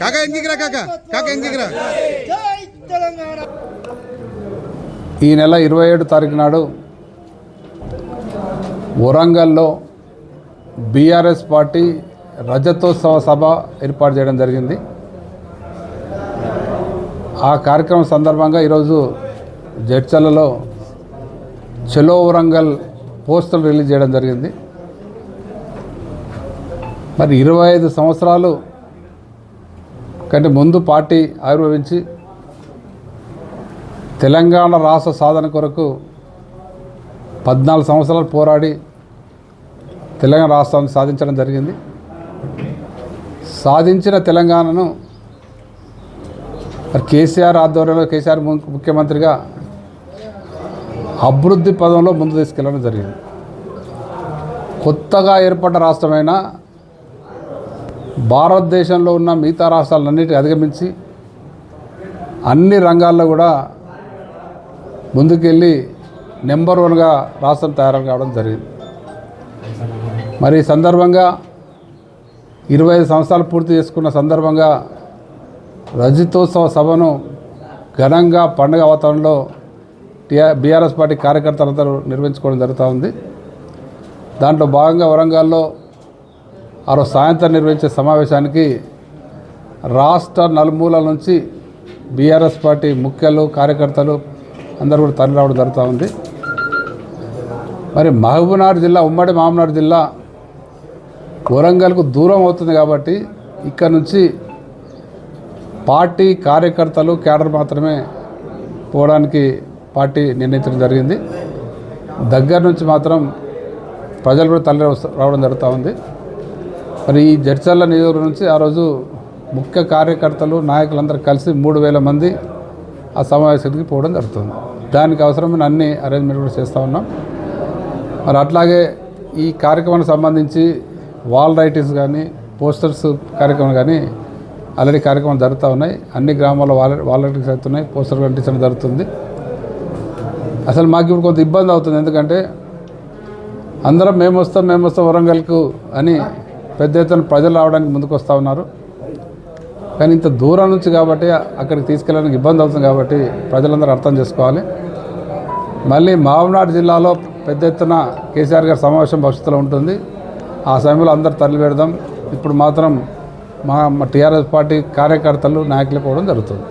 కాకా ఎంకిరా కాకా. కాకా ఎంకిరా ఈ నెల ఇరవై ఏడు తారీఖు నాడు వరంగల్లో బీఆర్ఎస్ పార్టీ రజతోత్సవ సభ ఏర్పాటు చేయడం జరిగింది. ఆ కార్యక్రమం సందర్భంగా ఈరోజు జడ్చలలో చెలో వరంగల్ పోస్టర్ రిలీజ్ చేయడం జరిగింది. మరి ఇరవై ఐదు సంవత్సరాలు కంటే ముందు పార్టీ ఆవిర్భవించి తెలంగాణ రాష్ట్ర సాధన కొరకు పద్నాలుగు సంవత్సరాలు పోరాడి తెలంగాణ రాష్ట్రాన్ని సాధించడం జరిగింది. సాధించిన తెలంగాణను మరి కేసీఆర్ ఆధ్వర్యంలో కేసీఆర్ ము- ముఖ్యమంత్రిగా అభివృద్ధి పదంలో ముందు తీసుకెళ్ళడం జరిగింది. కొత్తగా ఏర్పడ్డ రాష్ట్రమైన భారతదేశంలో ఉన్న మిగతా రాష్ట్రాలన్నిటి అధిగమించి అన్ని రంగాల్లో కూడా ముందుకెళ్ళి నెంబర్ వన్గా రాష్ట్రం తయారు కావడం జరిగింది. మరి సందర్భంగా ఇరవై ఐదు సంవత్సరాలు పూర్తి చేసుకున్న సందర్భంగా రజతోత్సవ సభను ఘనంగా పండుగ వాతావరణంలో టీఆర్ బీఆర్ఎస్ పార్టీ కార్యకర్తలందరూ నిర్వహించుకోవడం జరుగుతూ ఉంది. దాంట్లో భాగంగా వరంగల్లో ఆ రోజు సాయంత్రం నిర్వహించే సమావేశానికి రాష్ట్ర నలుమూలల నుంచి బీఆర్ఎస్ పార్టీ ముఖ్యులు కార్యకర్తలు అందరూ కూడా తరలి రావడం జరుగుతూ ఉంది. మరి మహబూబ్నగర్ జిల్లా ఉమ్మడి మహబూబ్నగర్ జిల్లా వరంగల్కు దూరం అవుతుంది కాబట్టి ఇక్కడ నుంచి పార్టీ కార్యకర్తలు క్యాడర్ మాత్రమే పోవడానికి పార్టీ నిర్ణయించడం జరిగింది. దగ్గర నుంచి మాత్రం ప్రజలు కూడా తల్లి వస్త- రావడం జరుగుతూ ఉంది. మరి ఈ జడ్చర్ల నియోజకవర్గం నుంచి ఆ రోజు ముఖ్య కార్యకర్తలు నాయకులందరూ కలిసి మూడు వేల మంది ఆ సమావేశానికి పోవడం జరుగుతుంది. దానికి అవసరమైన అన్ని అరేంజ్మెంట్ కూడా చేస్తూ ఉన్నాం. మరి అట్లాగే ఈ కార్యక్రమానికి సంబంధించి వాల్ రైటింగ్స్ కానీ పోస్టర్స్ కార్యక్రమం కానీ ఆల్రెడీ కార్యక్రమాలు జరుగుతూ ఉన్నాయి. అన్ని గ్రామాల్లో వాల్ వాల్ రైటింగ్స్ అవుతున్నాయి పోస్టర్ అంటించడం జరుగుతుంది. అసలు మాకు ఇప్పుడు కొంత ఇబ్బంది అవుతుంది. ఎందుకంటే అందరం మేము వస్తాం మేము వస్తాం వరంగల్కు అని పెద్ద ఎత్తున ప్రజలు రావడానికి ముందుకు వస్తూ ఉన్నారు. కానీ ఇంత దూరం నుంచి కాబట్టి అక్కడికి తీసుకెళ్ళడానికి ఇబ్బంది అవుతుంది కాబట్టి ప్రజలందరూ అర్థం చేసుకోవాలి. మళ్ళీ మహబూబ్నగర్ జిల్లాలో పెద్ద ఎత్తున కేసీఆర్ గారి సమావేశం భవిష్యత్తులో ఉంటుంది. ఆ సమయంలో అందరు తరలి పెడదాం ఇప్పుడు మాత్రం మా మా టీఆర్ఎస్ పార్టీ కార్యకర్తలు నాయకులు పోవడం జరుగుతుంది.